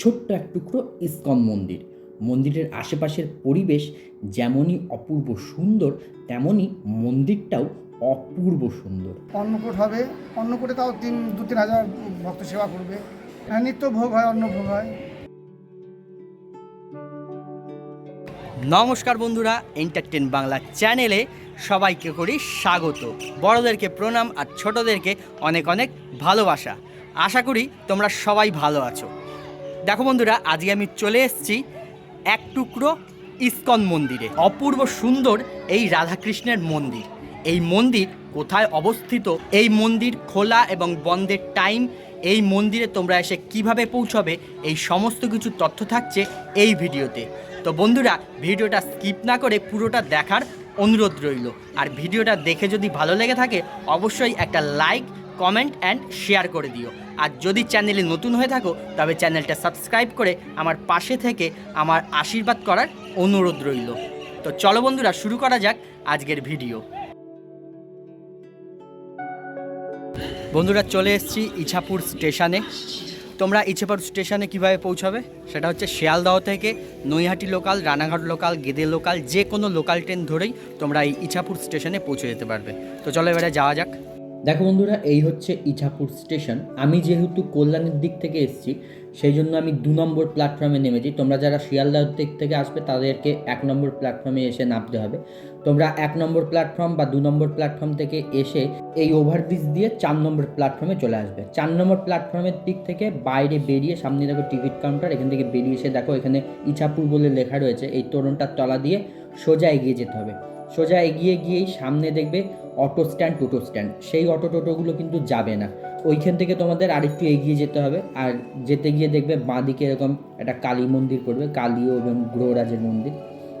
ছোট্ট এক টুকরো ইস্কন মন্দির। মন্দিরের আশেপাশের পরিবেশ যেমনই অপূর্ব সুন্দর তেমনই মন্দিরটাও অপূর্ব সুন্দর। অন্নকূট হবে। অন্নকূটে তাও তিন দু তিন হাজার ভক্ত সেবা করবে। হ্যাঁ নিত্য ভোগ হয় অন্ন ভোগ হয়। নমস্কার বন্ধুরা এন্টারটেন বাংলা চ্যানেলে সবাইকে করি স্বাগত। বড়দেরকে প্রণাম আর ছোটদেরকে অনেক অনেক ভালোবাসা। আশা করি তোমরা সবাই ভালো আছো। দেখো বন্ধুরা, আজকে আমি চলে এসেছি এক টুকরো ইস্কন মন্দিরে। অপূর্ব সুন্দর এই রাধাকৃষ্ণের মন্দির। এই মন্দির কোথায় অবস্থিত? এই মন্দির খোলা এবং বন্ধের টাইম এই মন্দিরে তোমরা এসে কীভাবে পৌঁছবে? এই সমস্ত কিছু তথ্য থাকছে এই ভিডিওতে। তো বন্ধুরা, ভিডিওটা স্কিপ না করে পুরোটা দেখার অনুরোধ রইল। আর ভিডিওটা দেখে যদি ভালো লেগে থাকে, অবশ্যই একটা লাইক কমেন্ট অ্যান্ড শেয়ার করে দিও। আর যদি চ্যানেলে নতুন হয়ে থাকো, তবে চ্যানেলটা সাবস্ক্রাইব করে আমার পাশে থেকে আমার আশীর্বাদ করার অনুরোধ রইল। তো চলো বন্ধুরা, শুরু করা যাক আজকের ভিডিও। বন্ধুরা, চলে এসেছি ইছাপুর স্টেশনে। তোমরা ইছাপুর স্টেশনে কীভাবে পৌঁছাবে? সেটা হচ্ছে শিয়ালদহ থেকে Naihati local, Ranaghat local, Gede local, যে কোনো লোকাল ট্রেন ধরেই তোমরা এই ইছাপুর স্টেশনে পৌঁছে যেতে পারবে। তো চলো এবারে যাওয়া যাক। দেখো বন্ধুরা, এই হচ্ছে ইছাপুর স্টেশন। আমি যেহেতু কল্যাণের দিক থেকে এসেছি, সেই জন্য আমি দু নম্বর প্ল্যাটফর্মে নেমেছি। তোমরা যারা শিয়ালদাহ দিক থেকে আসবে, তাদেরকে এক নম্বর প্ল্যাটফর্মে এসে নামতে হবে। তোমরা এক নম্বর প্ল্যাটফর্ম বা দু নম্বর প্ল্যাটফর্ম থেকে এসে এই ওভারব্রিজ দিয়ে চার নম্বর প্ল্যাটফর্মে চলে আসবে। চার নম্বর প্ল্যাটফর্মের দিক থেকে বাইরে বেরিয়ে সামনে দেখো টিকিট কাউন্টার এখান থেকে বেরিয়ে এসে দেখো এখানে ইছাপুর বলে লেখা রয়েছে। এই তরুণটার তলা দিয়ে সোজা এগিয়ে যেতে হবে। সোজা এগিয়ে গিয়েই সামনে দেখবে অটো স্ট্যান্ড টোটো স্ট্যান্ড সেই অটো টোটোগুলো কিন্তু যাবে না। ওইখান থেকে তোমাদের আরেকটু এগিয়ে যেতে হবে। আর যেতে গিয়ে দেখবে বাঁদিকে এরকম একটা কালী মন্দির পড়বে, কালী এবং গ্রহরাজের মন্দির।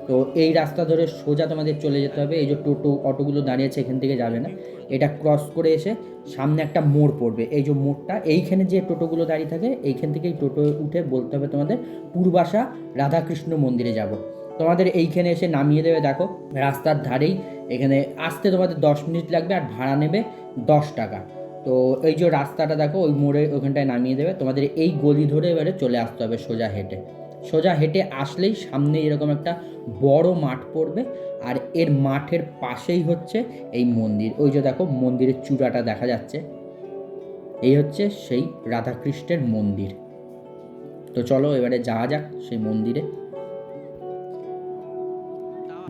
তো এই রাস্তা ধরে সোজা তোমাদের চলে যেতে হবে। এই যে টোটো, অটোগুলো দাঁড়িয়েছে এখান থেকে যাবে না। এটা ক্রস করে এসে সামনে একটা মোড় পড়বে। এই যে মোড়টা, এইখানে যে টোটোগুলো দাঁড়িয়ে থাকে, এইখান থেকেই টোটো উঠে বলতে হবে তোমাদের, পূর্বাশা রাধাকৃষ্ণ মন্দিরে যাব। তোমাদের এইখানে এসে নামিয়ে দেবে, দেখো, রাস্তার ধারেই। এখানে আসতে তোমাদের দশ মিনিট লাগবে আর ভাড়া নেবে দশ টাকা। তো এই যে রাস্তাটা দেখো, ওই মোড়ে ওখানটায় নামিয়ে দেবে। তোমাদের এই গলি ধরে এবারে চলে আসতে হবে সোজা হেঁটে। সোজা হেঁটে আসলেই সামনে এরকম একটা বড় মাঠ পড়বে আর এর মাঠের পাশেই হচ্ছে এই মন্দির। ওই যে দেখো, মন্দিরের চূড়াটা দেখা যাচ্ছে। এই হচ্ছে সেই রাধাকৃষ্ণের মন্দির। তো চলো এবারে যাওয়া যাক সেই মন্দিরে।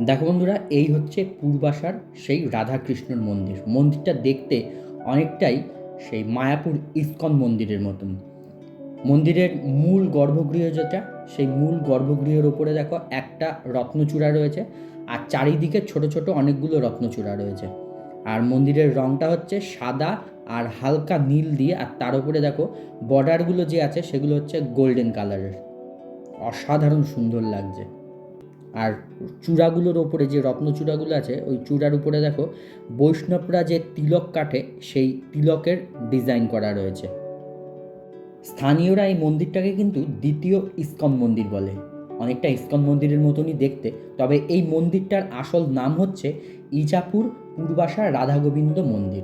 দেখো বন্ধুরা, এই হচ্ছে পূর্বাশার সেই রাধাকৃষ্ণর মন্দির। মন্দিরটা দেখতে অনেকটাই সেই মায়াপুর ইস্কন মন্দিরের মতন। মন্দিরের মূল গর্ভগৃহ যেটা, সেই মূল গর্ভগৃহের ওপরে দেখো একটা রত্নচূড়া রয়েছে, আর চারিদিকে ছোট ছোট অনেকগুলো রত্নচূড়া রয়েছে। আর মন্দিরের রংটা হচ্ছে সাদা আর হালকা নীল দিয়ে, আর তার উপরে দেখো বর্ডারগুলো যে আছে, সেগুলো হচ্ছে গোল্ডেন কালারের। অসাধারণ সুন্দর লাগছে। আর চূড়াগুলোর ওপরে যে রত্নচূড়াগুলো আছে, ওই চূড়ার উপরে দেখো, বৈষ্ণবরা যে তিলক কাটে সেই তিলকের ডিজাইন করা রয়েছে। স্থানীয়রা এই মন্দিরটাকে কিন্তু দ্বিতীয় ইস্কন মন্দির বলে। অনেকটা ইস্কন মন্দিরের মতনই দেখতে। তবে এই মন্দিরটার আসল নাম হচ্ছে ইজাপুর পূর্বাশা রাধাগোবিন্দ মন্দির।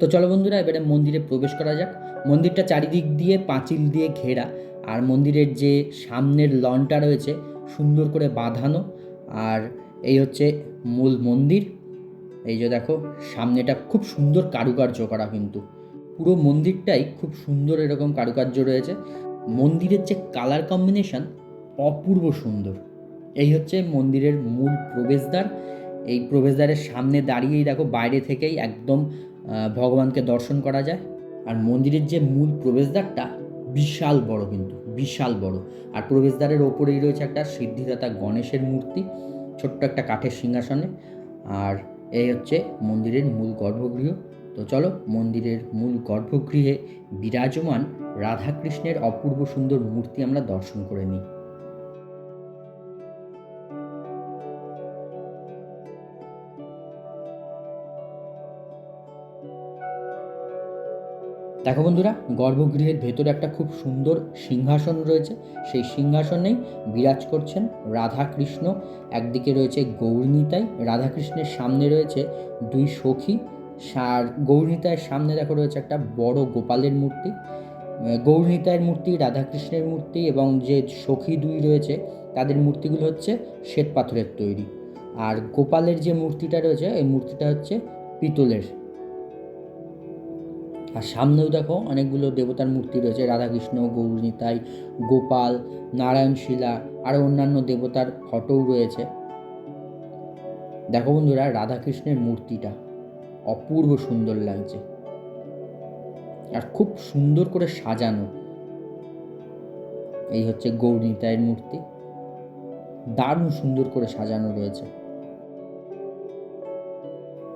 তো চলো বন্ধুরা, এবারে মন্দিরে প্রবেশ করা যাক। মন্দিরটা চারিদিক দিয়ে পাঁচিল দিয়ে ঘেরা। আর মন্দিরের যে সামনের লনটা রয়েছে সুন্দর করে বাঁধানো, আর এই হচ্ছে মূল মন্দির। এই যে দেখো, সামনেটা খুব সুন্দর কারুকার্য করা কিন্তু। পুরো মন্দিরটাই খুব সুন্দর এরকম কারুকার্য রয়েছে। মন্দিরের যে কালার কম্বিনেশন অপূর্ব সুন্দর। এই হচ্ছে মন্দিরের মূল প্রবেশদ্বার। এই প্রবেশদ্বারের সামনে দাঁড়িয়েই দেখো, বাইরে থেকেই একদম ভগবানকে দর্শন করা যায়। আর মন্দিরের যে মূল প্রবেশদ্বারটা বিশাল বড় কিন্তু, বিশাল বড়। আর প্রবেশদ্বারের ওপরেই রয়েছে একটা সিদ্ধিদাতা গণেশের মূর্তি, ছোট্ট একটা কাঠের সিংহাসনে। আর এই হচ্ছে মন্দিরের মূল গর্ভগৃহ। তো চলো, মন্দিরের মূল গর্ভগৃহে বিরাজমান রাধাকৃষ্ণের অপূর্ব সুন্দর মূর্তি আমরা দর্শন করে নিই। দেখো বন্ধুরা, গর্ভগৃহের ভেতরে একটা খুব সুন্দর সিংহাসন রয়েছে। সেই সিংহাসনেই বিরাজ করছেন রাধাকৃষ্ণ, একদিকে রয়েছে গৌরনীতাই রাধাকৃষ্ণের সামনে রয়েছে দুই সখী। আর গৌরনীতায়ের সামনে দেখো রয়েছে একটা বড় গোপালের মূর্তি। গৌরনীতায়ের মূর্তি, রাধাকৃষ্ণের মূর্তি এবং যে সখী দুই রয়েছে, তাদের মূর্তিগুলো হচ্ছে শ্বেত পাথরের তৈরি। আর গোপালের যে মূর্তিটা রয়েছে, এই মূর্তিটা হচ্ছে পিতলের আর সামনেও দেখো অনেকগুলো দেবতার মূর্তি রয়েছে, রাধাকৃষ্ণ গৌরনীতাই গোপাল নারায়ণশিলা আরও অন্যান্য দেবতার ফটোও রয়েছে। দেখো বন্ধুরা, রাধাকৃষ্ণের মূর্তিটা অপূর্ব সুন্দর লাগছে আর খুব সুন্দর করে সাজানো। এই হচ্ছে গৌরনীতায়ের মূর্তি, দারুণ সুন্দর করে সাজানো রয়েছে।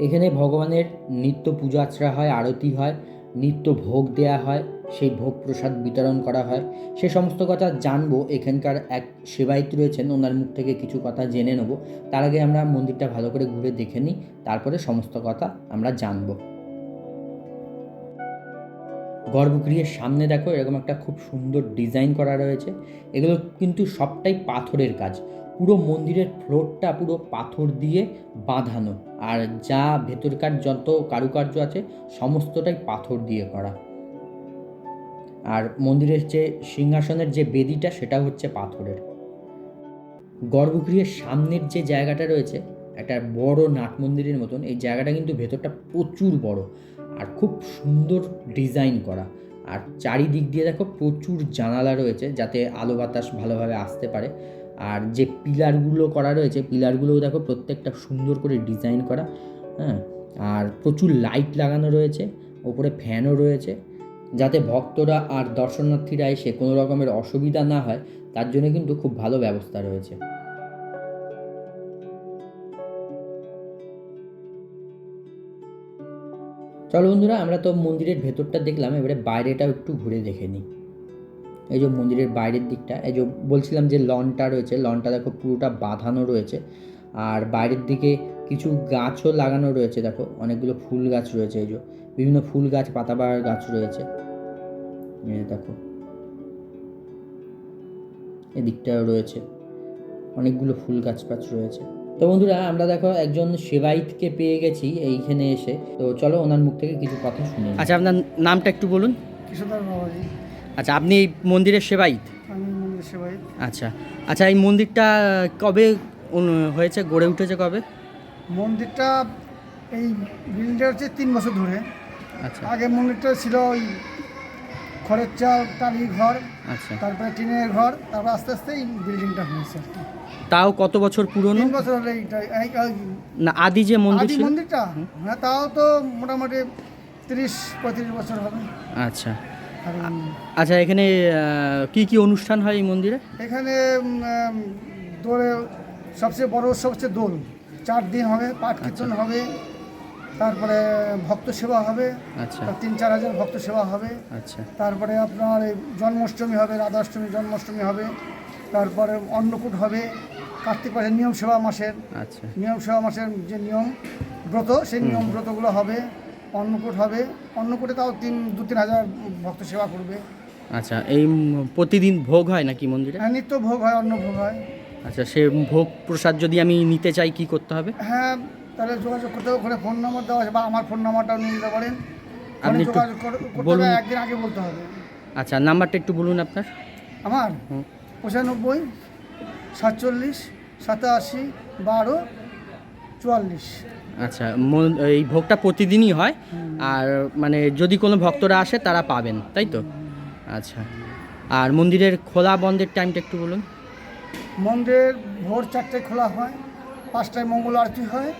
এখানে ভগবানের নিত্য পূজা আর্চা হয়, আরতি হয় নিত্য ভোগ দেয়া হয়, সেই ভোগ প্রসাদ বিতরণ করা হয়। সে সমস্ত কথা জানব, এখানকার এক সেবায়িত রয়েছেন, ওনার মুখ থেকে কিছু কথা জেনে নেব। তার আগে আমরা মন্দিরটা ভালো করে ঘুরে দেখে নিই, তারপরে সমস্ত কথা আমরা জানব। গর্ভগৃহের সামনে দেখো, এরকম একটা খুব সুন্দর ডিজাইন করা রয়েছে। এগুলো কিন্তু সবটাই পাথরের কাজ। পুরো মন্দিরের ফ্লোরটা পুরো পাথর দিয়ে বাঁধানো। আর যা ভেতরকার যত কারুকার্য আছে, সমস্তটাই পাথর দিয়ে করা। আর মন্দিরের যে সিংহাসনের যে বেদিটা, সেটা হচ্ছে পাথরের। গর্ভগৃহের সামনের যে জায়গাটা রয়েছে, একটা বড় নাট মন্দিরের মতন, এই জায়গাটা কিন্তু ভেতরটা প্রচুর বড়। আর খুব সুন্দর ডিজাইন করা। আর চারিদিক দিয়ে দেখো প্রচুর জানালা রয়েছে, যাতে আলো বাতাস ভালোভাবে আসতে পারে। আর যে পিলারগুলো করা রয়েছে, পিলারগুলোও দেখো প্রত্যেকটা সুন্দর করে ডিজাইন করা হ্যাঁ? আর প্রচুর লাইট লাগানো রয়েছে, ওপরে ফ্যানও রয়েছে। যাতে ভক্তরা আর দর্শনার্থীরা এসে কোনো রকমের অসুবিধা না হয়, তার জন্য কিন্তু খুব ভালো ব্যবস্থা রয়েছে। চলো বন্ধুরা, আমরা তো মন্দিরের ভেতরটা দেখলাম, এবারে বাইরেটাও একটু ঘুরে দেখে নিই। এই যে মন্দিরের বাইরের দিকটা এই যে বলছিলাম যে লনটা রয়েছে লনটা দেখো পুরোটা বাঁধানো রয়েছে। আর বাইরের দিকে কিছু গাছও লাগানো রয়েছে দেখো অনেকগুলো ফুল গাছ রয়েছে এই যে বিভিন্ন ফুল গাছ পাতাবাহার গাছ রয়েছে। দেখো। এদিকটাও রয়েছে। অনেকগুলো ফুল গাছ পাছ রয়েছে। তো বন্ধুরা আমরা দেখো একজন সেবাইতকে পেয়ে গেছি এইখানে এসে। তো চলো ওনার মুখ থেকে কিছু কথা শুনি আচ্ছা আপনার নামটা একটু বলুন। বাবাজি। আচ্ছা আপনি এই মন্দিরের সেবায়িত? আমি মন্দির সেবাই আচ্ছা আচ্ছা এই মন্দিরটা কবে হয়েছে গড়ে উঠেছে কবে? মন্দিরটা এই বিল্ডিংটা হচ্ছে তিন বছর ধরে। আচ্ছা। আগে মন্দিরটা ছিল ওই খড়ের চাল টালির ঘর আচ্ছা। তারপরে টিনের ঘর তারপর আস্তে আস্তে এই বিল্ডিংটা হয়েছে তাও কত বছর পুরনো? তিন বছর হলে না আদি যে মন্দির আদি মন্দিরটা? হ্যাঁ তাও তো মোটামুটি তিরিশ পঁয়ত্রিশ বছর হবে। আচ্ছা। আচ্ছা এখানে কি কি অনুষ্ঠান হয় এই মন্দিরে? এখানে দোলে সবচেয়ে বড় উৎসব হচ্ছে দোল। চার দিন হবে পাঠ কীর্তন হবে তারপরে ভক্ত সেবা হবে আচ্ছা। তিন চার হাজার ভক্ত সেবা হবে। আচ্ছা। তারপরে আপনার এই জন্মাষ্টমী হবে রাধাষ্টমী জন্মাষ্টমী হবে তারপরে অন্নকূট হবে কার্তিক মাসের নিয়ম সেবা মাসের। আচ্ছা। নিয়ম সেবা মাসের যে নিয়ম ব্রত সেই নিয়ম ব্রতগুলো হবে। অন্নকূট হবে। অন্নকূটে তাও তিন দু তিন হাজার ভক্ত সেবা করবে। আচ্ছা এই প্রতিদিন ভোগ হয় নাকি মন্দিরে? হ্যাঁ নিত্য ভোগ হয় অন্ন ভোগ হয়। আচ্ছা সে ভোগ প্রসাদ যদি আমি নিতে চাই কি করতে হবে? হ্যাঁ তাহলে যোগাযোগ করতে হবে ওখানে ফোন নম্বর দেওয়া আছে বা আমার ফোন নাম্বারটাও নিয়ে নিতে পারেন। আপনি যোগাযোগ করতে। হবে একদিন আগে বলতে হবে। আচ্ছা নাম্বারটা একটু বলুন আপনার। আমার? পঁচানব্বই সাতচল্লিশ সাতাশি বারো চুয়াল্লিশ। আচ্ছা এই ভোগটা প্রতিদিনই হয়? আর মানে যদি কোনো ভক্তরা আসে তারা পাবেন তাই তো? আচ্ছা আর মন্দিরের খোলা বন্ধের টাইমটা একটু বলুন। মন্দির ভোর চারটে খোলা হয় পাঁচটায় মঙ্গল আরতি হয়।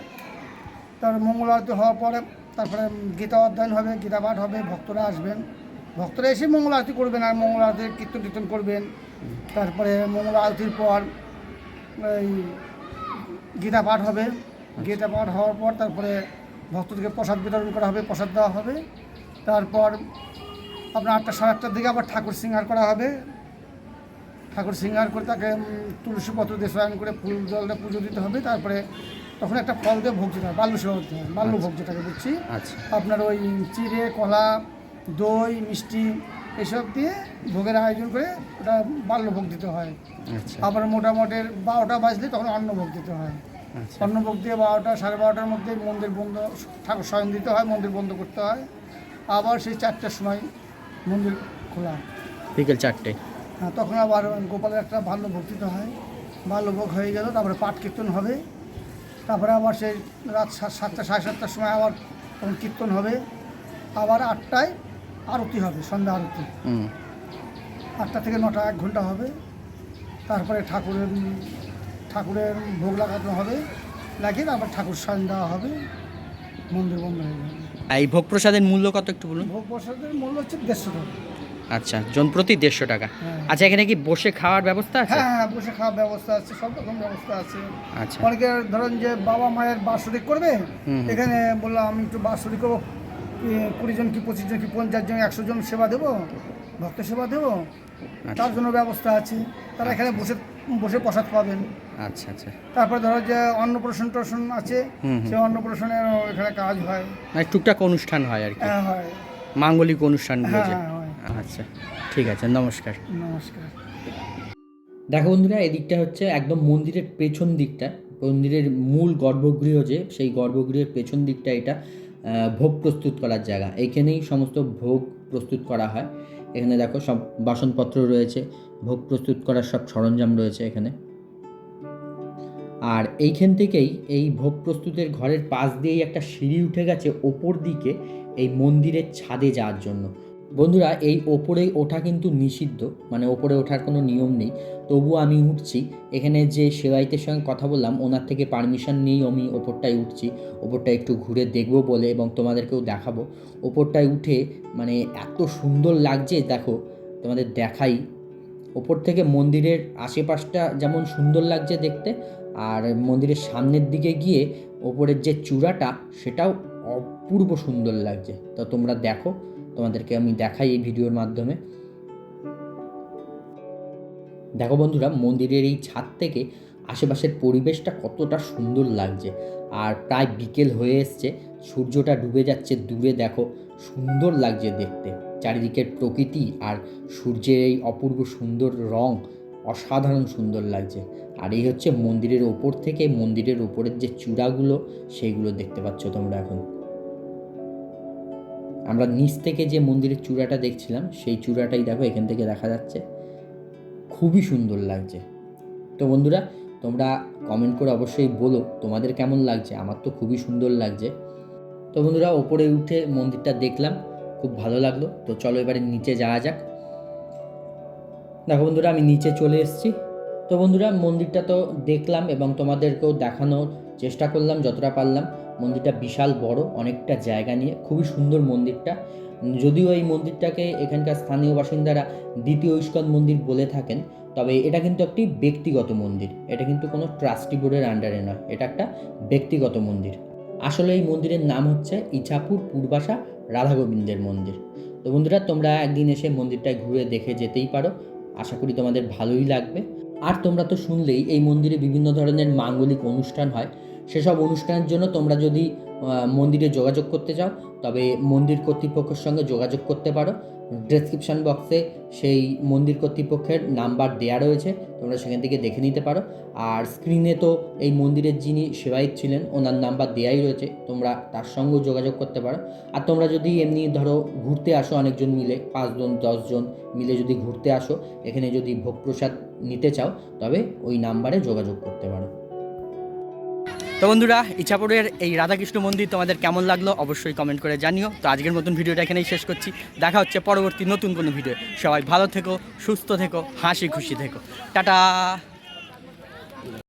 তারপর মঙ্গল আরতি হওয়ার পরে তারপরে গীতা অধ্যয়ন হবে গীতা পাঠ হবে ভক্তরা আসবেন। ভক্তরা এসে মঙ্গল আরতি করবেন আর মঙ্গল আরতির কীর্তন কীর্তন করবেন। তারপরে মঙ্গল আরতির পর এই গীতা পাঠ হবে। গীতা পাঠ হওয়ার পর তারপরে ভক্তদেরকে প্রসাদ বিতরণ করা হবে প্রসাদ দেওয়া হবে। তারপর আপনার আটটা সাড়ে আটটার দিকে আবার ঠাকুর সিঙ্গার করা হবে। ঠাকুর সিঙ্গার করে তাকে তুলসী পত্র দিয়ে স্নান করে ফুল জলটা পুজো দিতে হবে। তারপরে তখন একটা ফল দিয়ে ভোগ দিতে হবে বাল্য সেবা করতে হবে বাল্য ভোগ যেটাকে বলছি। আচ্ছা। আপনার ওই চিড়ে কলা দই মিষ্টি এসব দিয়ে ভোগের আয়োজন করে ওটা বাল্য ভোগ দিতে হয়। আচ্ছা। আবার মোটামুটি বারোটা বাজলে তখন অন্ন ভোগ দিতে হয়। আচ্ছা। অন্ন ভোগ দিয়ে বারোটা সাড়ে বারোটার মধ্যে মন্দির বন্ধ ঠাকুর স্বয়ং দিতে হয় মন্দির বন্ধ করতে হয়। আবার সেই চারটার সময় মন্দির খোলা। বিকেল চারটে। হ্যাঁ তখন আবার গোপালের একটা ভালো ভক্তিতে হয়। ভালো ভোগ হয়ে গেল তারপরে পাঠ কীর্তন হবে। তারপরে আবার সেই রাত সাত সাতটা সাড়ে সাতটার সময় আবার তখন কীর্তন হবে। আবার আটটায় আরতি হবে সন্ধ্যা আরতি। আটটা থেকে নটা এক ঘণ্টা হবে। তারপরে ঠাকুরের ঠাকুরের ভোগ লাগানো হবে লাগিয়ে আবার ঠাকুর সান দেওয়া হবে মন্দির বন্ধ হয়ে যাবে। এই ভোগ প্রসাদের মূল্য কত একটু বলুন? ভোগ প্রসাদের মূল্য হচ্ছে দেড়শো টাকা। আচ্ছা জন প্রতি দেড়শো টাকা। হ্যাঁ। আচ্ছা এখানে কি বসে খাওয়ার ব্যবস্থা আছে? হ্যাঁ হ্যাঁ বসে খাওয়ার ব্যবস্থা আছে সব রকম ব্যবস্থা আছে। আচ্ছা। অনেকে ধরেন যে বাবা মায়ের বাৎসরিক করবে এখানে বললাম আমি একটু বাৎসরিক করব কুড়ি জন কি পঁচিশ জন কি পঞ্চাশ জন একশো জন সেবা দেবো ভক্ত সেবা দেবো আচ্ছা। তার জন্য ব্যবস্থা আছে। তারা এখানে বসে বসে প্রসাদ পাবেন। আচ্ছা আচ্ছা। তারপরে ধরো যে অন্নপ্রাশন টশন আছে হুম, হুম। অন্নপ্রাশনের এখানে কাজ হয়। মানে টুকটাক অনুষ্ঠান হয় আর কি। হ্যাঁ হয়। মাঙ্গলিক অনুষ্ঠানগুলো হ্যাঁ যে। হ্যাঁ হয়। আচ্ছা ঠিক আছে নমস্কার। নমস্কার। দেখো বন্ধুরা এদিকটা হচ্ছে একদম মন্দিরের পেছন দিকটা। মন্দিরের মূল গর্ভগৃহ যে সেই গর্ভগৃহের পেছন দিকটা এটা ভোগ প্রস্তুত করার জায়গা। এখানেই সমস্ত ভোগ প্রস্তুত করা হয়। এখানে দেখো সব বাসনপত্র রয়েছে ভোগ প্রস্তুত করার সব সরঞ্জাম রয়েছে এখানে। আর এইখান থেকেই এই ভোগ প্রস্তুতের ঘরের পাশ দিয়েই একটা সিঁড়ি উঠে গেছে ওপর দিকে এই মন্দিরের ছাদে যাওয়ার জন্য। বন্ধুরা, এই ওপরে ওঠা কিন্তু নিষিদ্ধ মানে ওপরে ওঠার কোনো নিয়ম নেই। তবু আমি উঠছি, এখানে যে সেবাইতের সঙ্গে কথা বললাম, ওনার থেকে পারমিশন নিয়েই আমি ওপরটায় উঠছি। ওপরটা একটু ঘুরে দেখব বলে এবং তোমাদেরকেও দেখাবো। ওপরটায় উঠে মানে এত সুন্দর লাগছে, দেখো, তোমাদের দেখাই। ওপর থেকে মন্দিরের আশেপাশটা যেমন সুন্দর লাগছে দেখতে আর মন্দিরের সামনের দিকে গিয়ে ওপরের যে চূড়াটা, সেটাও অপূর্ব সুন্দর লাগছে। তো তোমরা দেখো, তোমাদেরকে আমি দেখাই এই ভিডিওর মাধ্যমে। দেখো বন্ধুরা, মন্দিরের এই ছাদ থেকে আশেপাশের পরিবেশটা কতটা সুন্দর লাগছে। আর প্রায় বিকেল হয়ে এসছে, সূর্যটা ডুবে যাচ্ছে দূরে, দেখো, সুন্দর লাগছে দেখতে। চারিদিকের প্রকৃতি আর সূর্যের এই অপূর্ব সুন্দর রং অসাধারণ সুন্দর লাগছে। আর এই হচ্ছে মন্দিরের ওপর থেকে মন্দিরের ওপরের যে চূড়াগুলো, সেইগুলো দেখতে পাচ্ছ তোমরা এখন। আমরা নিচ থেকে যে মন্দিরের চূড়াটা দেখছিলাম, সেই চূড়াটাই দেখো, এখান থেকে দেখা যাচ্ছে। খুবই সুন্দর লাগছে। তো বন্ধুরা, তোমরা কমেন্ট করে অবশ্যই বলো, তোমাদের কেমন লাগছে? আমার তো খুবই সুন্দর লাগছে। তো বন্ধুরা, ওপরে উঠে মন্দিরটা দেখলাম, খুব ভালো লাগল। তো চলো এবারে নিচে যাওয়া যাক। দেখো বন্ধুরা, আমি নিচে চলে এসেছি। তো বন্ধুরা, মন্দিরটা তো দেখলাম এবং তোমাদেরকেও দেখানোর চেষ্টা করলাম যতটা পারলাম। মন্দিরটা বিশাল বড়, অনেকটা জায়গা নিয়ে, খুবই সুন্দর মন্দিরটা। যদিও এই মন্দিরটাকে এখানকার স্থানীয় বাসিন্দারা দ্বিতীয় ইস্কন মন্দির বলে থাকেন, তবে এটা কিন্তু একটি ব্যক্তিগত মন্দির। এটা কিন্তু কোনো ট্রাস্টি বোর্ডের আন্ডারে নয়, এটা একটা ব্যক্তিগত মন্দির। আসলে এই মন্দিরের নাম হচ্ছে ইছাপুর পূর্বাশা রাধা গোবিন্দের মন্দির। তো বন্ধুরা, তোমরা একদিন এসে মন্দিরটায় ঘুরে দেখে যেতেই পারো। আশা করি তোমাদের ভালোই লাগবে। আর তোমরা তো শুনলেই এই মন্দিরে বিভিন্ন ধরনের মাঙ্গলিক অনুষ্ঠান হয়। সেসব অনুষ্ঠানের জন্য তোমরা যদি মন্দিরে যোগাযোগ করতে চাও, তবে মন্দির কর্তৃপক্ষের সঙ্গে যোগাযোগ করতে পারো। ডেসক্রিপশন বক্সে সেই মন্দির কর্তৃপক্ষের নাম্বার দেয়া রয়েছে, তোমরা সেখান থেকে দেখে নিতে পারো। আর স্ক্রিনে তো এই মন্দিরের যিনি সেবায়িত ছিলেন, ওনার নাম্বার দেয়াই রয়েছে, তোমরা তার সঙ্গেও যোগাযোগ করতে পারো। আর তোমরা যদি এমনি ধরো ঘুরতে আসো অনেকজন মিলে, পাঁচজন, দশজন মিলে যদি ঘুরতে আসো, এখানে যদি ভোগ প্রসাদ নিতে চাও, তবে ওই নাম্বারে যোগাযোগ করতে পারো। তো বন্ধুরা ইচ্ছাপুরের এই রাধাকৃষ্ণ মন্দির তোমাদের কেমন লাগল অবশ্যই কমেন্ট করে জানিও। তো আজকের মতন ভিডিওটা এখানেই শেষ করছি। দেখা হচ্ছে পরবর্তী নতুন কোনো ভিডিও। সবাই ভালো থেকো, সুস্থ থেকো, হাসি খুশি থেকো। টাটা!